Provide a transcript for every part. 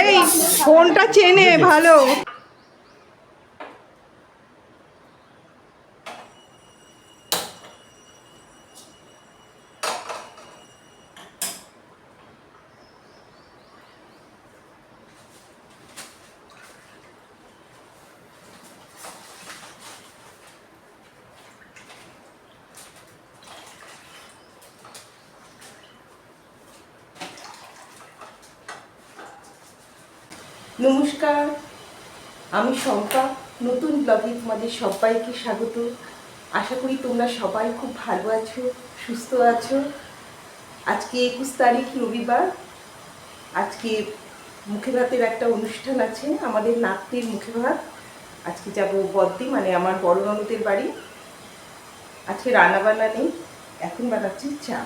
এই ফোনটা চেনে ভালো। নমস্কার, আমি শম্পা নতুন ব্লগে তোমাদের সবাইকে স্বাগত। আশা করি তোমরা সবাই খুব ভালো আছো, সুস্থ আছো। আজকে একুশ তারিখ, রবিবার। আজকে মুখে ভাতের একটা অনুষ্ঠান আছে, আমাদের নাতনির মুখে ভাত। আজকে যাব বদ্দি মানে আমার বড় বাড়ি। আজকে রান্না বান্না নেই, এখন বানাচ্ছি চা।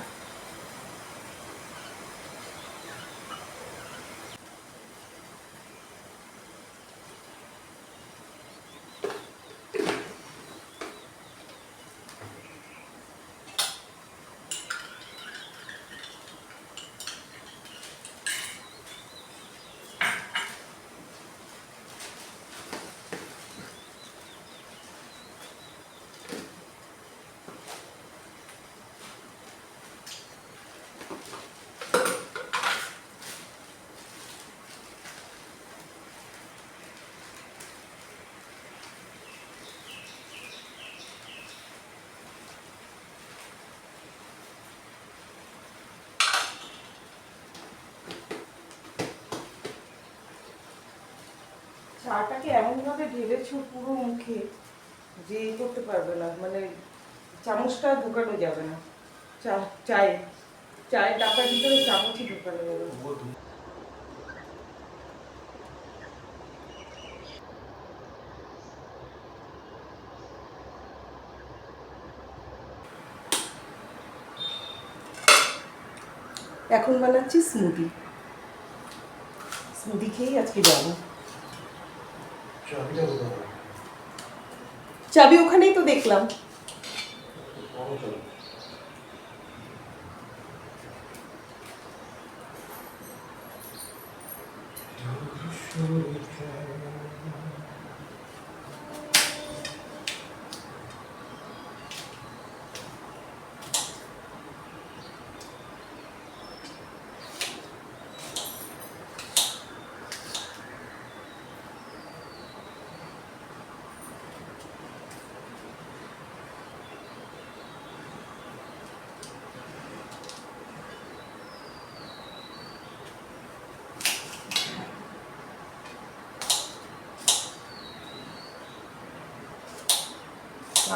চাটাকে এমনভাবে ঢেলেছো পুরো মুখে যে করতে পারবে না মানে চামচটা ঢোকানো যাবে না। চা, চায়ে চায়ের ডাকার ভিতরে চামচই ঢোকানো যাবে। এখন বানাচ্ছি স্মুদি স্মুদি খেয়েই আজকে যাব। চাবি ওখানেই তো দেখলাম।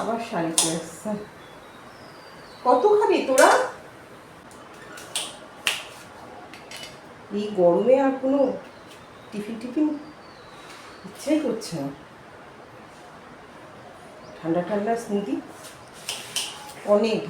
আবার শাড়িতে আসছে কত খাবি তোরা? এই গরমে আর কোনো টিফিন টিফিন ইচ্ছাই করছে না। ঠান্ডা ঠান্ডা স্মুদি অনেক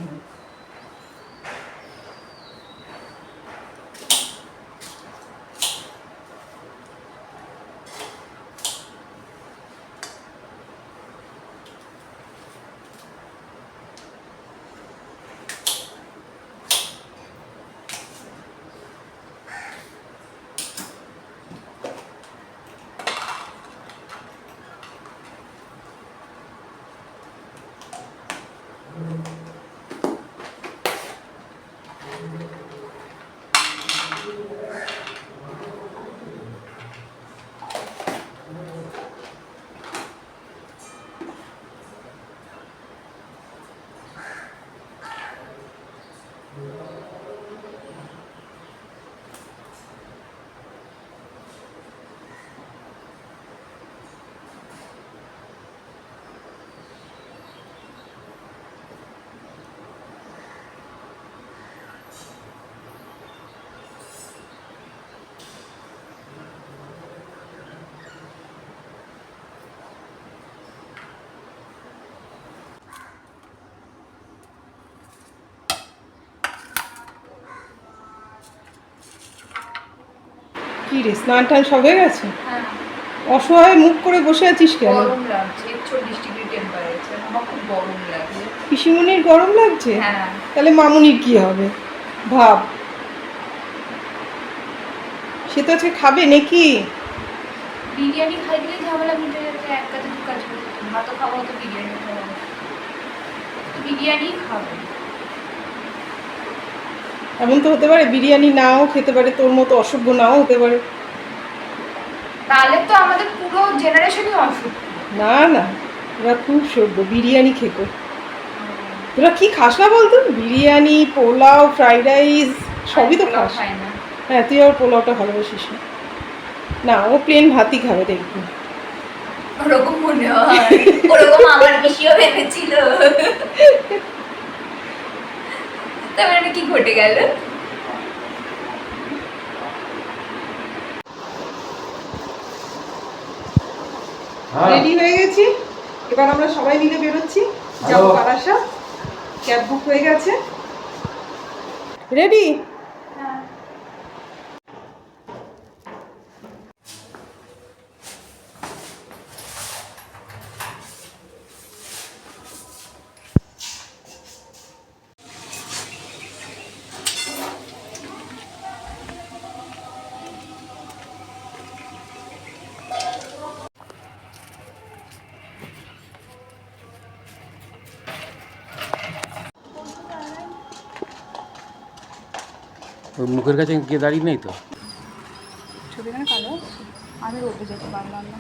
কি রে স্নান টান সব হয়ে গেছে? হ্যাঁ অসহায় মুখ করে বসে আছিস কেন? গরম লাগছে একচল্লিশ ডিগ্রি টেম্পারেচার আমার খুব গরম লাগছে। গরম লাগছে? হ্যাঁ। তাহলে মামুনির কি হবে? ভাব। সে তো আজকে খাবে নাকি? বিরিয়ানি খাই দিলে ঝামেলা মিটে যাচ্ছে এক কাজে দু কাজ ভাতও খাব তো বিরিয়ানি খাব। বিরিয়ানি খাব। এমন তো হতে পারে বিরিয়ানি নাও খেতে পারে তোর মতো অসভ্য নাও হতে পারে। তাহলে তো আমাদের পুরো জেনারেশনই অসুখ না না তোরা খুব সভ্য বিরিয়ানি খেকো। তোরা কি খাস না বলতো? বিরিয়ানি পোলাও ফ্রাইড রাইস সবই তো খাস। হ্যাঁ তুই আর পোলাওটা ভালোবাসিস না। না ও প্লেন ভাতই খাবে দেখবি। ওরকম মনে হয় ওরকম আমার বেশিও ভেবেছিল। তবে এটা কি ঘটে গেল? রেডি হয়ে গেছি? এবার আমরা সবাই মিলে বেরোচ্ছি। যাব পারাসা ক্যাব বুক হয়ে গেছে। রেডি ওই মুখের কাছে গিয়ে দাঁড়িয়ে নেই তো? ছবিখানে কালো? আমি রোদে যেতে পারলাম না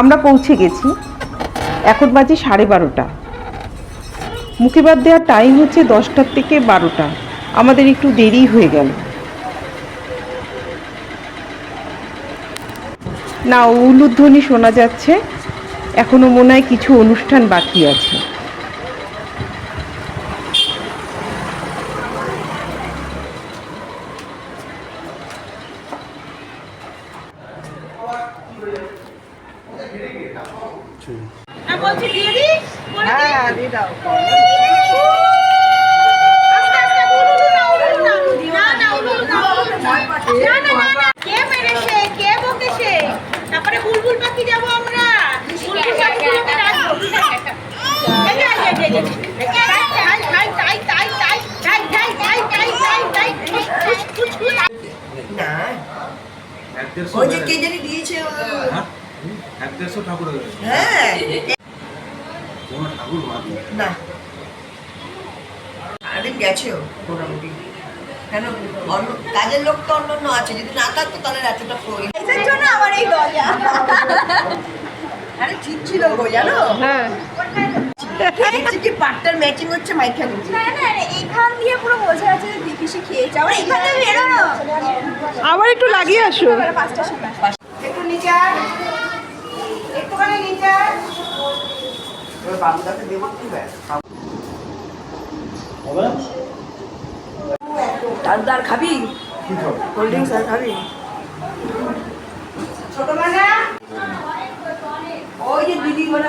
আমরা পৌঁছে গেছি। এখন বাজে সাড়ে বারোটা। মুখে বাদ দেওয়ার টাইম হচ্ছে দশটার থেকে বারোটা। আমাদের একটু দেরি হয়ে গেল। না, উলুধ্বনি শোনা যাচ্ছে। এখনও মনে হয় কিছু অনুষ্ঠান বাকি আছে। ওই যে কে জানি দিয়েছে ও। এক দেড়শো ঠাকুর হ্যাঁ কোনো ঠাকুর না। সারাদিন মোটামুটি। কেন অন্য কাজের লোক তো অন্য অন্য আছে যদি না থাকতো তাহলে এতটা প্রয়োজন এটার জন্য আমার এই গজা। আরে ঠিক ছিল গো জানো? হ্যাঁ। দেখছি কি পাটটার ম্যাচিং হচ্ছে মাইখা দিচ্ছি না না এইখান দিয়ে পুরো বোঝা যাচ্ছে যে দিপিসি খেয়েছে আবার এখানে বেরোনো আবার একটু লাগিয়ে আসো। পাঁচটা সময়। একটু নিচে একটুখানি নিচে আয়। দারদার খাবি? কোল্ড ড্রিঙ্কস আর খাবি? ছোট মানে? ওই যে দিদি বলে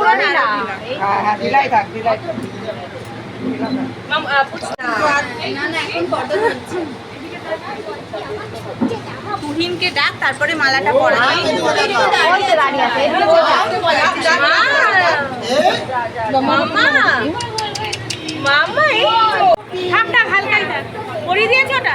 বালাইছে আমরা করছি ব্লগিং দাদা বাথরুমে বাথরুমে ডাক তারপরে মালাটা পরা মামা মামা। থাক থাক পরিয়ে দিয়েছ ওটা?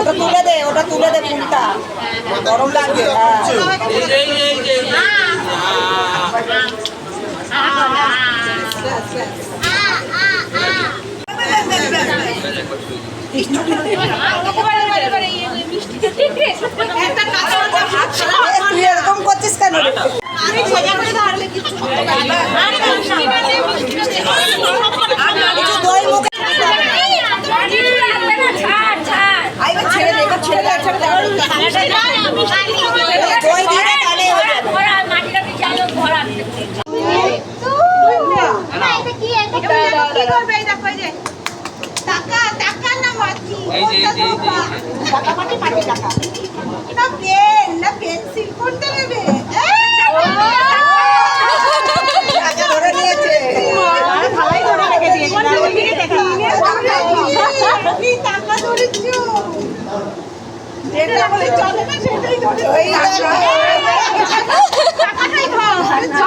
ওটা তুলে দে ওটা তুলে দে ফুলটা। গরম লাগছে তুই এরকম করছিস কেন ছেড়ে দে ছেড়ে দে ছেড়ে দে দই দিয়ে দে, তাহলে হয়ে যাবে। কি একটা কি করবে এই দেখো এই যে টাকা টাকা না মাছি টাকা মাটি মাটি টাকা এটা পেন না পেন্সিল করতে নেবে টাকা ধরেছ যেটা বলে চলে না সেটাই ধরে ওই দেখো। টাকাটাই খাও ছেলেটা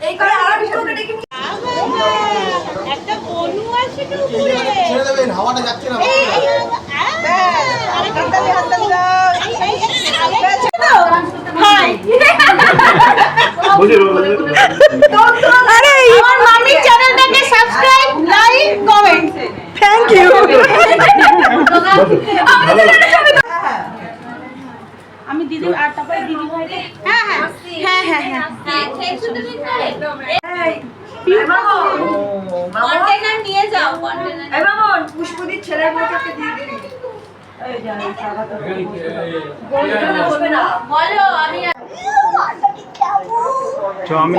এই করে আর বিষ্ণুকে ডেকে একটা কলু আছে তো উপরে। ছেড়ে দেবেন হাওয়াটা যাচ্ছে না। আরে আমার মামির চ্যানেলটাকে subscribe like comment thank you আমি দিদি আর তারপরে দিদি ভাই হ্যাঁ হ্যাঁ হ্যাঁ হ্যাঁ হ্যাঁ কন্টেনার নিয়ে যাও কন্টেনার এই মামন, পুষ্পদির ছেলের বউটাকে দিয়ে দিবি। বলো আমি চ আমি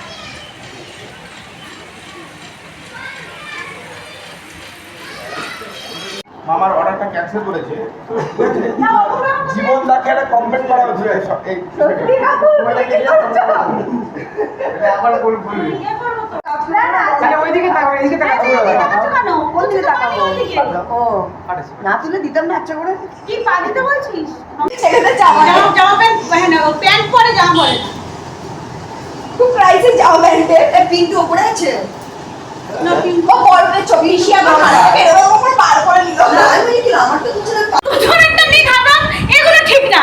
মামার অর্ডারটা ক্যান্সেল করেছে। জীবন দাকে একটা কমপ্লেন করা হচ্ছে। এই ও না তুলে দিতাম না আচ্ছা করে। কি পা দিতে বলছিস? জামা জামা প্যান্ট হ্যাঁ প্যান্ট পরে জামা পরে। খুব প্রাইসে জামা প্যান্টের পিন্টু ওপরে আছে। ও বলবে ছবি লিশিয়া বাবা বেরোবে ওপরে বার করে নিল। আমি কি আমার তো কিছু না। একটা নেই খাবার এগুলো ঠিক না।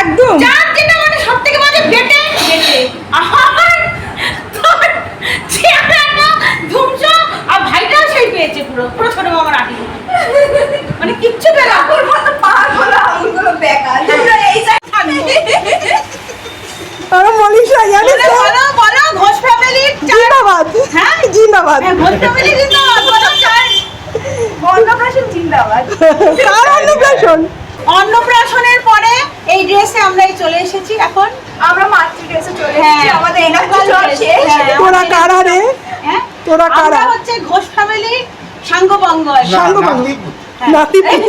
একদম। যার যেটা মানে সব থেকে বাজে বেটে বেটে। আর চেহারাটা ধুমছো আর ভাইটাও সেই পেয়েছে পুরো। পুরো ছোট মামার আটি মানে কিচ্ছু পেলাম পার হলো আঙুলগুলো বেকার। তোমরা এই আরে মনীষা জানিস বলো বলো বলো ঘোষ ফ্যামিলির জিন্দাবাদ। হ্যাঁ? জিন্দাবাদ। হ্যাঁ, ঘোষ ফ্যামিলি জিন্দাবাদ বলো চাই অন্নপ্রাশন জিন্দাবাদ। কার অন্নপ্রাশন। অন্নপ্রাশনের পরে এই ড্রেসে আমরা এই চলে এসেছি এখন। আমরা মাতৃ ড্রেসে চলে হ্যাঁ, এসেছি আমাদের এনার্জি চল শেষ। হ্যাঁ, তোরা কারা রে? হ্যাঁ তোরা কারা? আমরা হচ্ছে ঘোষ ফ্যামিলি সাঙ্গবঙ্গ নাতি নাতি।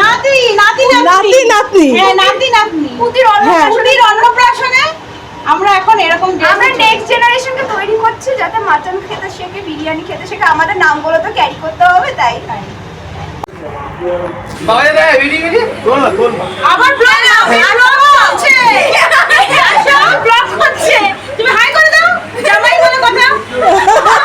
নাতি নাতি নাতি হ্যাঁ নাতি নাতনি পুতির হ্যাঁ। পুতির অন্নপ্রাশনে আমরা এখন এরকম আমরা নেক্সট জেনারেশনকে তৈরি করছি যাতে মাটন খেতে শেখে বিরিয়ানি খেতে শেখে। আমাদের নামগুলো তো ক্যারি করতে হবে তাই। না আবার ব্লগ হচ্ছে ব্লগ হচ্ছে। তুমি হাই করে দাও জামাই বলে কথা।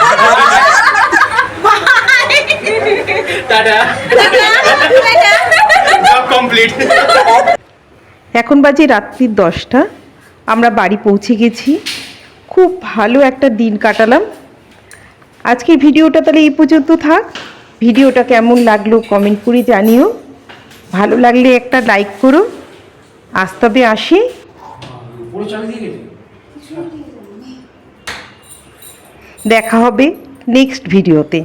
এখন বাজে রাত্রির দশটা। আমরা বাড়ি পৌঁছে গেছি। খুব ভালো একটা দিন কাটালাম। আজকে ভিডিওটা তাহলে এই পর্যন্ত থাক। ভিডিওটা কেমন লাগল কমেন্ট করে জানিও। ভালো লাগলে একটা লাইক করো। আজ আসি। দেখা হবে নেক্সট ভিডিওতে